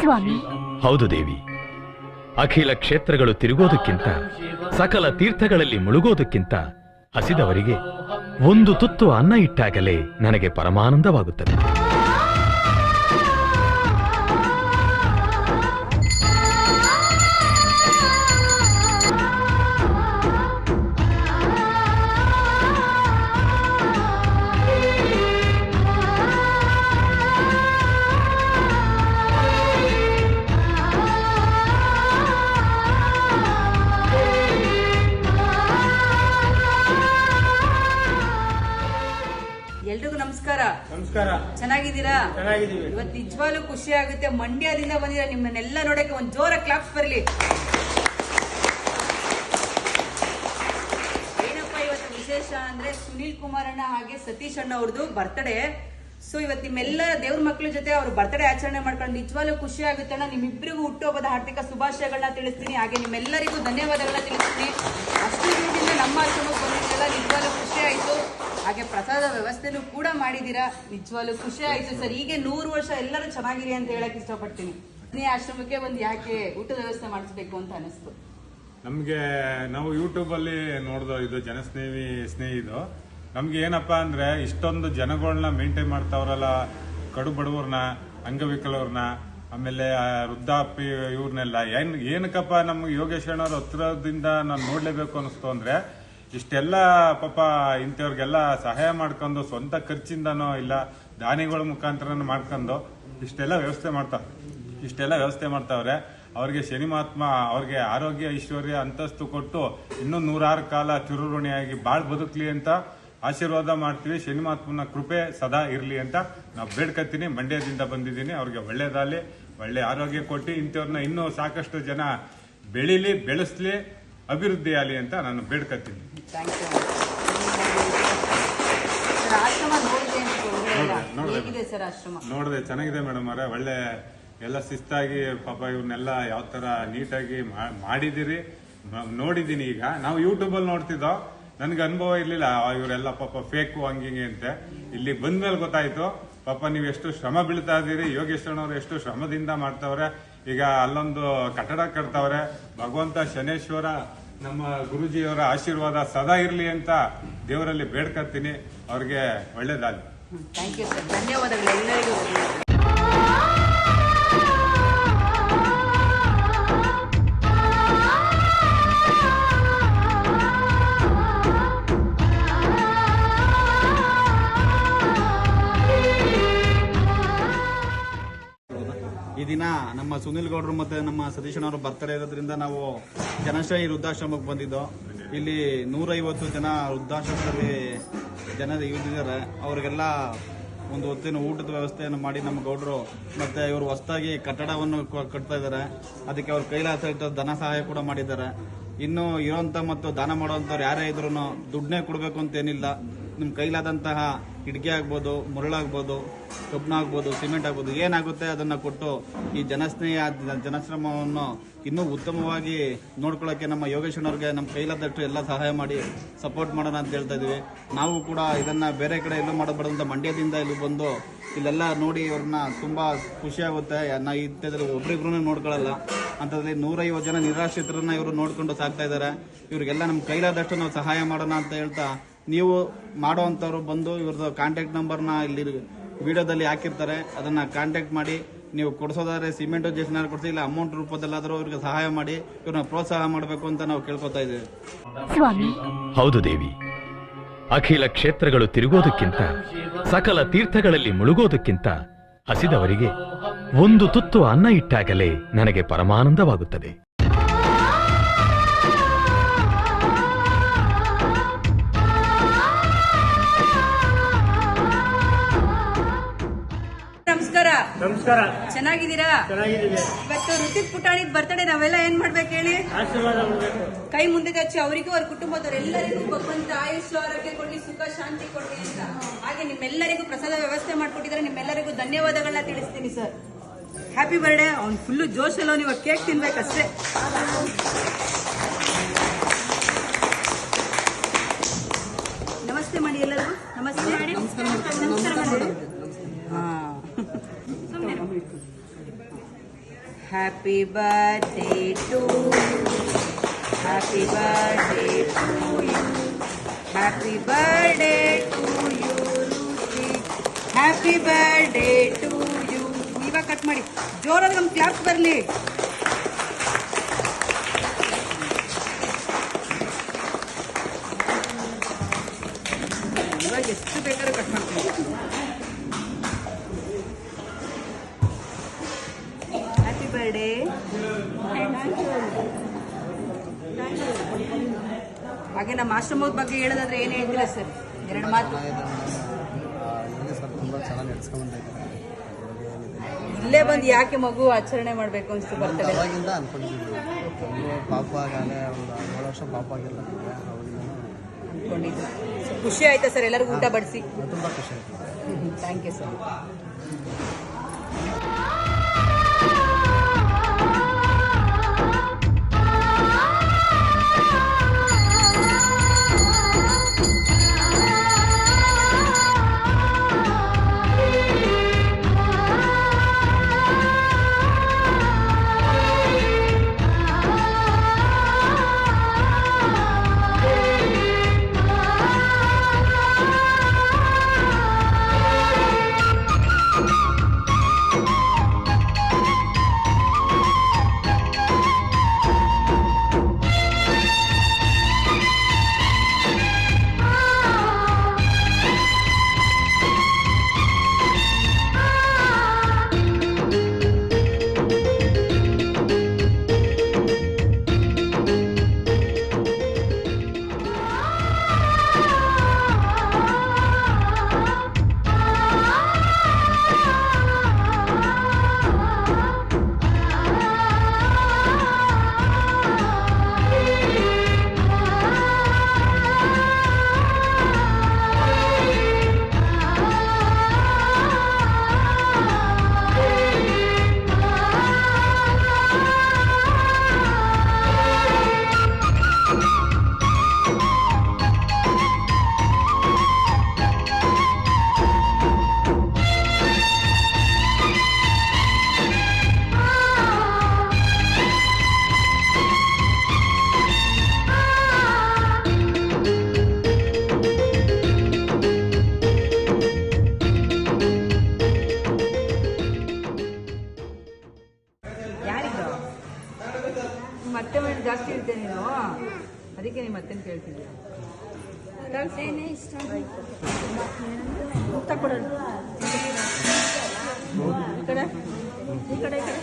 ಸ್ವಾಮಿ. ಹೌದು ದೇವಿ. ಅಖಿಲ ಕ್ಷೇತ್ರಗಳು ತಿರುಗೋದಕ್ಕಿಂತ, ಸಕಲ ತೀರ್ಥಗಳಲ್ಲಿ ಮುಳುಗೋದಕ್ಕಿಂತ ಹಸಿದವರಿಗೆ ಒಂದು ತುತ್ತು ಅನ್ನ ಇಟ್ಟಾಗಲೇ ನನಗೆ ಪರಮಾನಂದವಾಗುತ್ತದೆ. ಚೆನ್ನಾಗಿದ್ದೀರಾ? ಇವತ್ತು ನಿಜವಾಗ್ಲೂ ಖುಷಿ ಆಗುತ್ತೆ. ಮಂಡ್ಯದಿಂದ ಬಂದಿರ ನಿಮ್ಮನ್ನೆಲ್ಲ ನೋಡಕ್ಕೆ ಒಂದ್ ಜೋರ ಕ್ಲಾಪ್ಸ್ ಬರಲಿ. ಏನಪ್ಪ ಇವತ್ತು ವಿಶೇಷ ಅಂದ್ರೆ ಸುನೀಲ್ ಕುಮಾರ್ ಅಣ್ಣ ಹಾಗೆ ಸತೀಶ್ ಅಣ್ಣ ಅವ್ರದ್ದು ಬರ್ತ್ಡೇ ಸೊ ಇವತ್ತು ನಿಮ್ಮೆಲ್ಲ ದೇವ್ರ ಮಕ್ಳ ಜೊತೆ ಅವ್ರ ಬರ್ತ್ಡೇ ಆಚರಣೆ ಮಾಡ್ಕೊಂಡು ನಿಜವಾಗ್ಲೂ ಖುಷಿ ಆಗುತ್ತೆ ಅಣ್ಣ. ನಿಮ್ಮಿಬ್ಬರಿಗೂ ಹುಟ್ಟುಹಬ್ಬದ ಹಾರ್ದಿಕ ಶುಭಾಶಯಗಳನ್ನ ತಿಳಿಸ್ತೀನಿ. ಹಾಗೆ ನಿಮ್ಮೆಲ್ಲರಿಗೂ ಧನ್ಯವಾದಗಳನ್ನ ತಿಳಿಸ್ತೀನಿ. ಅಷ್ಟು ದಿನದಿಂದ ನಮ್ಮ ಆಶ್ರಮಕ್ಕೆ ಬಂದಿದ್ದೆಲ್ಲ ನಿಜವಾಗ್ಲೂ ಖುಷಿ ಆಯ್ತು. ಹಾಗೆ ಪ್ರಸಾದ ವ್ಯವಸ್ಥೆನೂ ಕೂಡ ಮಾಡಿದ್ದೀರಾ? ನಿಜವಾಗ್ಲೂ ಖುಷಿ ಆಯ್ತು ಸರ್. ಹೀಗೆ ನೂರು ವರ್ಷ ಎಲ್ಲರೂ ಚೆನ್ನಾಗಿರಿ ಅಂತ ಹೇಳಕ್ ಇಷ್ಟಪಡ್ತೀನಿ. ನೀ ಆಶ್ರಮಕ್ಕೆ ಒಂದು ಯಾಕೆ ಊಟದ ವ್ಯವಸ್ಥೆ ಮಾಡಿಸ್ಬೇಕು ಅಂತ ಅನಿಸ್ತು? ನಮಗೆ, ನಾವು ಯೂಟ್ಯೂಬಲ್ಲಿ ನೋಡ್ದೋ ಇದು ಜನಸ್ನೇಹಿ ಸ್ನೇಹಿದು, ನಮ್ಗೆ ಏನಪ್ಪಾ ಅಂದ್ರೆ ಇಷ್ಟೊಂದು ಜನಗಳನ್ನ ಮೇಂಟೈನ್ ಮಾಡ್ತಾವ್ರಲ್ಲ, ಕಡು ಬಡವ್ರನ್ನ, ಅಂಗವಿಕಲವ್ರನ್ನ, ಆಮೇಲೆ ವೃದ್ಧಾಪಿ ಇವ್ರನ್ನೆಲ್ಲ. ಏನ್, ಏನಕ್ಕಪ್ಪ ನಮ್ಗೆ ಯೋಗೇಶ್ ಅಣ್ಣವ್ರ ಹತ್ರದಿಂದ ನಾನು ನೋಡ್ಲೇಬೇಕು ಅನಿಸ್ತು ಅಂದ್ರೆ ಇಷ್ಟೆಲ್ಲ ಪಾಪ ಇಂಥವ್ರಿಗೆಲ್ಲ ಸಹಾಯ ಮಾಡ್ಕೊಂಡು ಸ್ವಂತ ಖರ್ಚಿಂದನೋ ಇಲ್ಲ ದಾನಿಗಳ ಮುಖಾಂತರ ಮಾಡ್ಕೊಂಡು ಇಷ್ಟೆಲ್ಲ ವ್ಯವಸ್ಥೆ ಮಾಡ್ತಾರೆ ಇಷ್ಟೆಲ್ಲ ವ್ಯವಸ್ಥೆ ಮಾಡ್ತಾವ್ರೆ. ಅವ್ರಿಗೆ ಶನಿ ಮಹಾತ್ಮ, ಅವ್ರಿಗೆ ಆರೋಗ್ಯ ಐಶ್ವರ್ಯ ಅಂತಸ್ತು ಕೊಟ್ಟು ಇನ್ನೂ ನೂರಾರು ಕಾಲ ತಿರುರುಣಿಯಾಗಿ ಬಾಳ್ ಬದುಕಲಿ ಅಂತ ಆಶೀರ್ವಾದ ಮಾಡ್ತೀವಿ. ಶನಿ ಮಹಾತ್ಮನ ಕೃಪೆ ಸದಾ ಇರ್ಲಿ ಅಂತ ನಾವು ಬೇಡ್ಕತ್ತೀನಿ. ಮಂಡ್ಯದಿಂದ ಬಂದಿದ್ದೀನಿ. ಅವ್ರಿಗೆ ಒಳ್ಳೇದಾಗಲಿ ಒಳ್ಳೆ ಆರೋಗ್ಯ ಕೊಟ್ಟು ಇಂಥವ್ರನ್ನ ಇನ್ನೂ ಸಾಕಷ್ಟು ಜನ ಬೆಳಿಲಿ, ಬೆಳೆಸ್ಲಿ ಅಭಿವೃದ್ಧಿ ಆಗಲಿ ಅಂತ ನಾನು ಬೇಡ್ಕತ್ತೀನಿ. ಥ್ಯಾಂಕ್ ಯು ಸರ್ ಆಶ್ರಮ ನೋಡಿದೆ ಅಂತ ತೊಂದ್ರೆ ಇಲ್ಲ. ನೋಡ್ದೆ, ನೋಡ್ದೆ. ಹೇಗಿದೆ ಸರ್ ಆಶ್ರಮ? ನೋಡಿದೆ ಚೆನ್ನಾಗಿದೆ ಮೇಡಮ್ ಅವರೇ. ಒಳ್ಳೆ ಎಲ್ಲ ಶಿಸ್ತಾಗಿ ಪಾಪ ಇವ್ರನ್ನೆಲ್ಲ ಯಾವ ತರ ನೀಟಾಗಿ ಮಾಡಿದಿರಿ ನೋಡಿದೀನಿ ಈಗ. ನಾವು ಯೂಟ್ಯೂಬ್ ಅಲ್ಲಿ ನೋಡ್ತಿದ್ದೋ ನನ್ಗೆ ಅನುಭವ ಇರ್ಲಿಲ್ಲ. ಇವರೆಲ್ಲ ಪಾಪ ಫೇಕು ಹಂಗಿಂಗೆ ಅಂತೆ. ಇಲ್ಲಿ ಬಂದ್ಮೇಲೆ ಗೊತ್ತಾಯ್ತು ಪಾಪ ನೀವು ಎಷ್ಟು ಶ್ರಮ ಬೀಳ್ತಾ ಇದೀರಿ ಯೋಗೇಶ್ವರನವ್ರು ಎಷ್ಟು ಶ್ರಮದಿಂದ ಮಾಡ್ತಾವ್ರೆ. ಈಗ ಅಲ್ಲೊಂದು ಕಟ್ಟಡ ಕಟ್ತಾವ್ರೆ. ಭಗವಂತ ಶನೇಶ್ವರ ನಮ್ಮ ಗುರುಜಿಯವರ ಆಶೀರ್ವಾದ ಸದಾ ಇರಲಿ ಅಂತ ದೇವರಲ್ಲಿ ಬೇಡ್ಕತ್ತೀನಿ. ಅವ್ರಿಗೆ ಒಳ್ಳೇದಾಗಲಿ. ಧನ್ಯವಾದಗಳು. ಎಲ್ಲರಿಗೂ. ಸುನಿಲ್ ಗೌಡ್ರು ಮತ್ತೆ ನಮ್ಮ ಸತೀಶನವರು ಬರ್ತಾರೆ ಇರೋದ್ರಿಂದ ನಾವು ಜನಶ್ರೇಯಿ ವೃದ್ಧಾಶ್ರಮಕ್ಕೆ ಬಂದಿದ್ದೋ. ಇಲ್ಲಿ ನೂರೈವತ್ತು ಜನ ವೃದ್ಧಾಶ್ರಮದಲ್ಲಿ ಜನ ಇದ್ದಿದ್ದಾರೆ ಅವರಿಗೆಲ್ಲ ಒಂದು ಹೊತ್ತಿನ ಊಟದ ವ್ಯವಸ್ಥೆಯನ್ನು ಮಾಡಿ ನಮ್ಮ ಗೌಡರು ಮತ್ತೆ ಇವರು ಹೊಸದಾಗಿ ಕಟ್ಟಡವನ್ನು ಕಟ್ತಾ ಇದ್ದಾರೆ. ಅದಕ್ಕೆ ಅವ್ರ ಕೈಲಾಸ ಧನ ಸಹಾಯ ಕೂಡ ಮಾಡಿದ್ದಾರೆ. ಇನ್ನು ಇರೋಂಥ ಮತ್ತು ದಾನ ಮಾಡುವಂಥವ್ರು ಯಾರೇ ಇದ್ರು ದುಡ್ಡನ್ನೇ ಕೊಡಬೇಕು ಅಂತ ಏನಿಲ್ಲ. ನಿಮ್ಮ ಕೈಲಾದಂತಹ ಇಟ್ಕೆ ಆಗ್ಬೋದು ಮರಳಾಗ್ಬೋದು ಕಬ್ಬಿಣ ಆಗ್ಬೋದು, ಸಿಮೆಂಟ್ ಆಗ್ಬೋದು, ಏನಾಗುತ್ತೆ ಅದನ್ನು ಕೊಟ್ಟು ಈ ಜನಸ್ನೇಹ, ಜನಶ್ರಮವನ್ನು ಇನ್ನೂ ಉತ್ತಮವಾಗಿ ನೋಡ್ಕೊಳ್ಳೋಕೆ ನಮ್ಮ ಯೋಗೇಶ್ವರವ್ರಿಗೆ ನಮ್ಮ ಕೈಲಾದಷ್ಟು ಎಲ್ಲ ಸಹಾಯ ಮಾಡಿ ಸಪೋರ್ಟ್ ಮಾಡೋಣ ಅಂತ ಹೇಳ್ತಾ ಇದ್ದೀವಿ ನಾವು ಕೂಡ ಇದನ್ನು ಬೇರೆ ಕಡೆ ಎಲ್ಲೂ ಮಾಡಬಾರ್ದಂತ ಮಂಡ್ಯದಿಂದ ಇಲ್ಲಿ ಬಂದು ಇಲ್ಲೆಲ್ಲ ನೋಡಿ ಇವ್ರನ್ನ ತುಂಬ ಖುಷಿಯಾಗುತ್ತೆ ನಾ ಇಂಥದ್ರಲ್ಲಿ ಒಬ್ರಿಬ್ರು ನೋಡ್ಕೊಳ್ಳಲ್ಲ ಅಂಥದ್ರಲ್ಲಿ ನೂರೈವತ್ತು ಜನ ನಿರಾಶ್ರಿತರನ್ನ ಇವರು ನೋಡ್ಕೊಂಡು ಸಾಕ್ತಾ ಇದ್ದಾರೆ ಇವರಿಗೆಲ್ಲ ನಮ್ಮ ಕೈಲಾದಷ್ಟು ನಾವು ಸಹಾಯ ಮಾಡೋಣ ಅಂತ ಹೇಳ್ತಾ ನೀವು ಮಾಡೋವಂಥವ್ರು ಬಂದು ಇವ್ರದ್ದು ಕಾಂಟ್ಯಾಕ್ಟ್ ನಂಬರ್ನ ಇಲ್ಲಿ ವಿಡಿಯೋದಲ್ಲಿ ಹಾಕಿರ್ತಾರೆ. ಅದನ್ನು ಕಾಂಟ್ಯಾಕ್ಟ್ ಮಾಡಿ ನೀವು ಕೊಡಿಸೋದಾದ್ರೆ ಸಿಮೆಂಟ್ ಜೇಷನ್ ಕೊಡಿಸಿ ಇಲ್ಲ ಅಮೌಂಟ್ ರೂಪದಲ್ಲಾದರೂ ಇವ್ರಿಗೆ ಸಹಾಯ ಮಾಡಿ ಇವ್ರನ್ನ ಪ್ರೋತ್ಸಾಹ ಮಾಡಬೇಕು ಅಂತ ನಾವು ಕೇಳ್ಕೊತಾ ಇದ್ದೀವಿ. ಸ್ವಾಮಿ. ಹೌದು ದೇವಿ. ಅಖಿಲ ಕ್ಷೇತ್ರಗಳು ತಿರುಗೋದಕ್ಕಿಂತ ಸಕಲ ತೀರ್ಥಗಳಲ್ಲಿ ಮುಳುಗೋದಕ್ಕಿಂತ ಹಸಿದವರಿಗೆ ಒಂದು ತುತ್ತು ಅನ್ನ ಇಟ್ಟಾಗಲೇ ನನಗೆ ಪರಮಾನಂದವಾಗುತ್ತದೆ. ನಮಸ್ಕಾರ. ಚೆನ್ನಾಗಿದ್ದೀರಾ? ಚೆನ್ನಾಗಿದ್ದೀವಿ. ಇವತ್ತು ಋತಿಕ್ ಪುಟಾಣಿ ಬರ್ತಡೆ ನಾವೆಲ್ಲ ಏನ್ ಮಾಡ್ಬೇಕು ಹೇಳಿ? ಆಶೀರ್ವಾದ ಮಾಡಬೇಕು. ಕೈ ಮುಂದೆ ಹಚ್ಚಿ ಅವರಿಗೂ ಅವ್ರ ಕುಟುಂಬದವರೆಲ್ಲರಿಗೂ ಭಗವಂತ ಆಯುಷ್ ಆರೋಗ್ಯ ಕೊಡ್ಲಿ ಸುಖ ಶಾಂತಿ ಕೊಡ್ಲಿ ಅಂತ. ಹಾಗೆ ನಿಮ್ಮೆಲ್ಲರಿಗೂ ಪ್ರಸಾದ ವ್ಯವಸ್ಥೆ ಮಾಡ್ಕೊಟ್ಟಿದ್ರೆ ನಿಮ್ಮೆಲ್ಲರಿಗೂ ಧನ್ಯವಾದಗಳನ್ನ ತಿಳಿಸ್ತೀನಿ ಸರ್ ಹ್ಯಾಪಿ ಬರ್ಡೇ ಅವ್ನು ಫುಲ್ಲು ಜೋಶಲ್ಲ ನೀವು ಕೇಕ್ ತಿನ್ಬೇಕಷ್ಟೇ. ನಮಸ್ಕಾರ ಮಾಡಿ ಹಾ happy birthday to happy birthday to you happy birthday to you happy birthday to you ಇವಾಗ ಕಟ್ ಮಾಡಿ. ಜೋರಾಗಿ ನಮ್ಮ ಕ್ಲಾಪ್ಸ್ ಬರಲಿ. ಇವಾಗ ಎಷ್ಟು ಬೇಕಾದ್ರೂ ಹಾಗೆ ನಮ್ಮ ಆಶ್ರಮದ ಬಗ್ಗೆ ಹೇಳೋದಾದ್ರೆ ಏನು ಹೇಳ್ತೀರಾ ಸರ್? ಎರಡು ಮಾತು. ಇಲ್ಲೇ ಬಂದು ಯಾಕೆ ಮಗು ಆಚರಣೆ ಮಾಡಬೇಕು ಅನ್ಸ್ತು ಬರ್ತದೆ? ಅವಾಗಿಂದ ಅನ್ಕೊಂಡಿದ್ದೀವಿ. ಒಂದು ಪಾಪ ಆಗಲೇ ಒಂದು ಏಳು ವರ್ಷ ಪಾಪ ಆಗಿಲ್ಲ ನಮಗೆ ಅನ್ಕೊಂಡಿದ್ದು. ಖುಷಿ ಆಯ್ತಾ ಸರ್ ಎಲ್ಲರಿಗೂ ಊಟ ಬಡಿಸಿ? ತುಂಬ ಖುಷಿ ಆಯ್ತು. ಥ್ಯಾಂಕ್ ಯು ಸರ್ ಜಾಸ್ತಿ ಇರ್ತೆ ನೀನು? ಅದಕ್ಕೆ ನಿಮ್ಮ ಅತ್ತೆನ ಕೇಳ್ತಿದ್ಯಾ? ಈ ಕಡೆ ಈ ಕಡೆ ಈ ಕಡೆ.